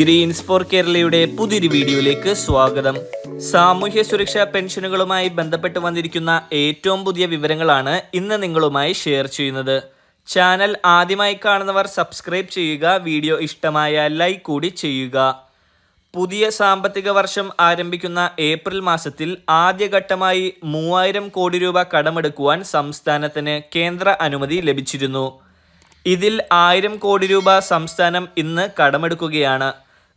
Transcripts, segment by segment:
Green's four കേരളയുടെ പുതിയൊരു വീഡിയോയിലേക്ക് സ്വാഗതം. സാമൂഹ്യ സുരക്ഷാ പെൻഷനുകളുമായി ബന്ധപ്പെട്ട് വന്നിരിക്കുന്ന ഏറ്റവും പുതിയ വിവരങ്ങളാണ് ഇന്ന് നിങ്ങളുമായി ഷെയർ ചെയ്യുന്നത്. ചാനൽ ആദ്യമായി കാണുന്നവർ സബ്സ്ക്രൈബ് ചെയ്യുക വീഡിയോ ഇഷ്ടമായ ലൈക്ക് കൂടി ചെയ്യുക. പുതിയ സാമ്പത്തിക വർഷം ആരംഭിക്കുന്ന ഏപ്രിൽ മാസത്തിൽ ആദ്യഘട്ടമായി മൂവായിരം കോടി രൂപ കടമെടുക്കുവാൻ സംസ്ഥാനത്തിന് കേന്ദ്ര അനുമതി ലഭിച്ചിരുന്നു. ഇതിൽ ആയിരം കോടി രൂപ സംസ്ഥാനം ഇന്ന് കടമെടുക്കുകയാണ്.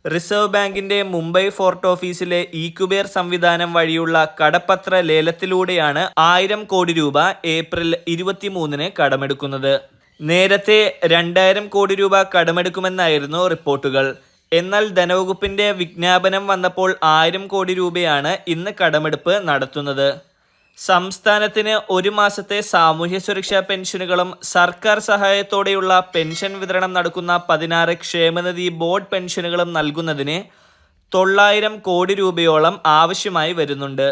റിസർവ് ബാങ്കിന്റെ മുംബൈ ഫോർട്ട് ഓഫീസിലെ ഈക്യുബേർ സംവിധാനം വഴിയുള്ള കടപ്പത്ര ലേലത്തിലൂടെയാണ് ആയിരം കോടി രൂപ ഏപ്രിൽ ഇരുപത്തിമൂന്നിന് കടമെടുക്കുന്നത്. നേരത്തെ രണ്ടായിരം കോടി രൂപ കടമെടുക്കുമെന്നായിരുന്നു റിപ്പോർട്ടുകൾ. എന്നാൽ ധനവകുപ്പിന്റെ വിജ്ഞാപനം വന്നപ്പോൾ ആയിരം കോടി രൂപയാണ് ഇന്ന് കടമെടുപ്പ് നടത്തുന്നത്. സംസ്ഥാനത്തിന് ഒരു മാസത്തെ സാമൂഹ്യ സുരക്ഷാ പെൻഷനുകളും സർക്കാർ സഹായത്തോടെയുള്ള പെൻഷൻ വിതരണം നടക്കുന്ന പതിനാറ് ക്ഷേമനിധി ബോർഡ് പെൻഷനുകളും നൽകുന്നതിന് തൊള്ളായിരം കോടി രൂപയോളം ആവശ്യമായി വരുന്നുണ്ട്.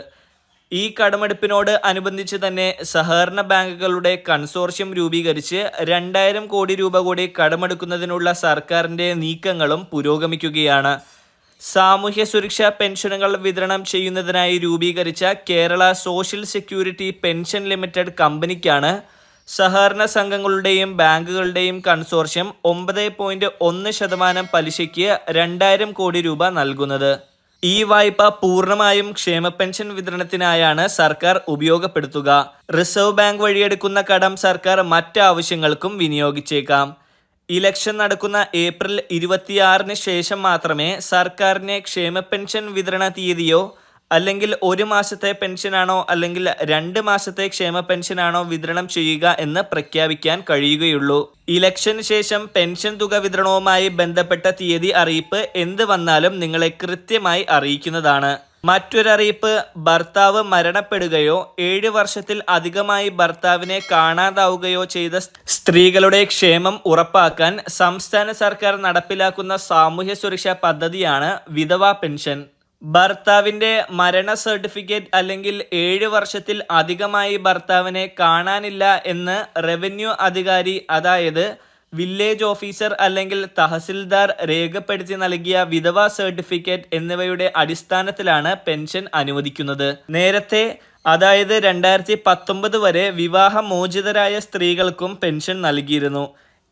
ഈ കടമെടുപ്പിനോട് അനുബന്ധിച്ച് തന്നെ സഹകരണ ബാങ്കുകളുടെ കൺസോർഷ്യം രൂപീകരിച്ച് രണ്ടായിരം കോടി രൂപ കൂടി കടമെടുക്കുന്നതിനുള്ള സർക്കാരിന്റെ നീക്കങ്ങളും പുരോഗമിക്കുകയാണ്. സാമൂഹ്യ സുരക്ഷാ പെൻഷനുകൾ വിതരണം ചെയ്യുന്നതിനായി രൂപീകരിച്ച Kerala social security pension limited കമ്പനിക്കാണ് സഹകരണ സംഘങ്ങളുടെയും ബാങ്കുകളുടെയും കൺസോർഷ്യം ഒമ്പത് പോയിന്റ് ഒന്ന് ശതമാനം പലിശയ്ക്ക് രണ്ടായിരം കോടി രൂപ നൽകുന്നത്. ഈ വായ്പ പൂർണമായും ക്ഷേമ പെൻഷൻ വിതരണത്തിനായാണ് സർക്കാർ ഉപയോഗപ്പെടുത്തുക. റിസർവ് ബാങ്ക് വഴിയെടുക്കുന്ന കടം സർക്കാർ മറ്റാവശ്യങ്ങൾക്കും വിനിയോഗിച്ചേക്കാം. ഇലക്ഷൻ നടക്കുന്ന ഏപ്രിൽ ഇരുപത്തിയാറിന് ശേഷം മാത്രമേ സർക്കാരിനെ ക്ഷേമ പെൻഷൻ വിതരണ തീയതിയോ അല്ലെങ്കിൽ ഒരു മാസത്തെ പെൻഷനാണോ അല്ലെങ്കിൽ രണ്ട് മാസത്തെ ക്ഷേമ പെൻഷനാണോ വിതരണം ചെയ്യുക എന്ന് പ്രഖ്യാപിക്കാൻ കഴിയുകയുള്ളൂ. ഇലക്ഷന് ശേഷം പെൻഷൻ തുക വിതരണവുമായി ബന്ധപ്പെട്ട തീയതി അറിയിപ്പ് എന്ത് വന്നാലും നിങ്ങളെ കൃത്യമായി അറിയിക്കുന്നതാണ്. മറ്റൊരറിയിപ്പ് ഭർത്താവ് മരണപ്പെടുകയോ ഏഴ് വർഷത്തിൽ അധികമായി ഭർത്താവിനെ കാണാതാവുകയോ ചെയ്ത സ്ത്രീകളുടെ ക്ഷേമം ഉറപ്പാക്കാൻ സംസ്ഥാന സർക്കാർ നടപ്പിലാക്കുന്ന സാമൂഹ്യ സുരക്ഷാ പദ്ധതിയാണ് വിധവാ പെൻഷൻ. ഭർത്താവിന്റെ മരണ സർട്ടിഫിക്കറ്റ് അല്ലെങ്കിൽ ഏഴ് വർഷത്തിൽ അധികമായി ഭർത്താവിനെ കാണാനില്ല എന്ന് റവന്യൂ അധികാരി അതായത് വില്ലേജ് ഓഫീസർ അല്ലെങ്കിൽ തഹസിൽദാർ രേഖപ്പെടുത്തി നൽകിയ വിധവ സർട്ടിഫിക്കറ്റ് എന്നിവയുടെ അടിസ്ഥാനത്തിലാണ് പെൻഷൻ അനുവദിക്കുന്നത്. നേരത്തെ അതായത് രണ്ടായിരത്തി പത്തൊമ്പത് വരെ വിവാഹമോചിതരായ സ്ത്രീകൾക്കും പെൻഷൻ നൽകിയിരുന്നു.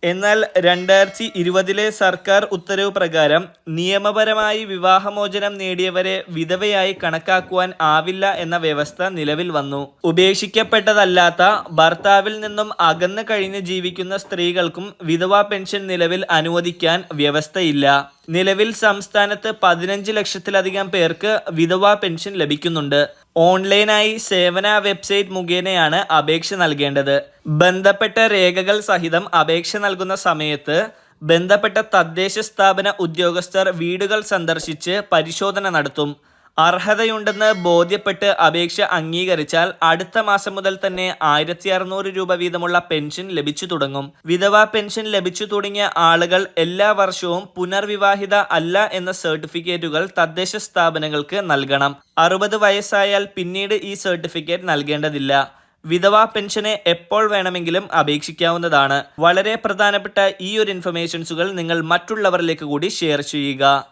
എന്നാൽ രണ്ടായിരത്തി ഇരുപതിലെ സർക്കാർ ഉത്തരവ് പ്രകാരം നിയമപരമായി വിവാഹമോചനം നേടിയവരെ വിധവയായി കണക്കാക്കുവാൻ ആവില്ല എന്ന വ്യവസ്ഥ നിലവിൽ വന്നു. ഉപേക്ഷിക്കപ്പെട്ടതല്ലാത്ത ഭർത്താവിൽ നിന്നും അകന്നു കഴിഞ്ഞ് ജീവിക്കുന്ന സ്ത്രീകൾക്കും വിധവാ പെൻഷൻ നിലവിൽ അനുവദിക്കാൻ വ്യവസ്ഥയില്ല. നിലവിൽ സംസ്ഥാനത്ത് പതിനഞ്ച് ലക്ഷത്തിലധികം പേർക്ക് വിധവാ പെൻഷൻ ലഭിക്കുന്നുണ്ട്. ഓൺലൈനായി സേവന വെബ്സൈറ്റ് മുഖേനയാണ് അപേക്ഷ നൽകേണ്ടത്. ബന്ധപ്പെട്ട രേഖകൾ സഹിതം അപേക്ഷ നൽകുന്ന സമയത്ത് ബന്ധപ്പെട്ട തദ്ദേശ സ്ഥാപന ഉദ്യോഗസ്ഥർ വീടുകൾ സന്ദർശിച്ച് പരിശോധന നടത്തും. അർഹതയുണ്ടെന്ന് ബോധ്യപ്പെട്ട് അപേക്ഷ അംഗീകരിച്ചാൽ അടുത്ത മാസം മുതൽ തന്നെ ആയിരത്തി അറുന്നൂറ് രൂപ വീതമുള്ള പെൻഷൻ ലഭിച്ചു തുടങ്ങും. വിധവാ പെൻഷൻ ലഭിച്ചു തുടങ്ങിയ ആളുകൾ എല്ലാ വർഷവും പുനർവിവാഹിത അല്ല എന്ന സർട്ടിഫിക്കറ്റുകൾ തദ്ദേശ സ്ഥാപനങ്ങൾക്ക് നൽകണം. അറുപത് വയസ്സായാൽ പിന്നീട് ഈ സർട്ടിഫിക്കറ്റ് നൽകേണ്ടതില്ല. വിധവാ പെൻഷന് എപ്പോൾ വേണമെങ്കിലും അപേക്ഷിക്കാവുന്നതാണ്. വളരെ പ്രധാനപ്പെട്ട ഈ ഒരു ഇൻഫർമേഷൻസുകൾ നിങ്ങൾ മറ്റുള്ളവരിലേക്ക് കൂടി ഷെയർ ചെയ്യുക.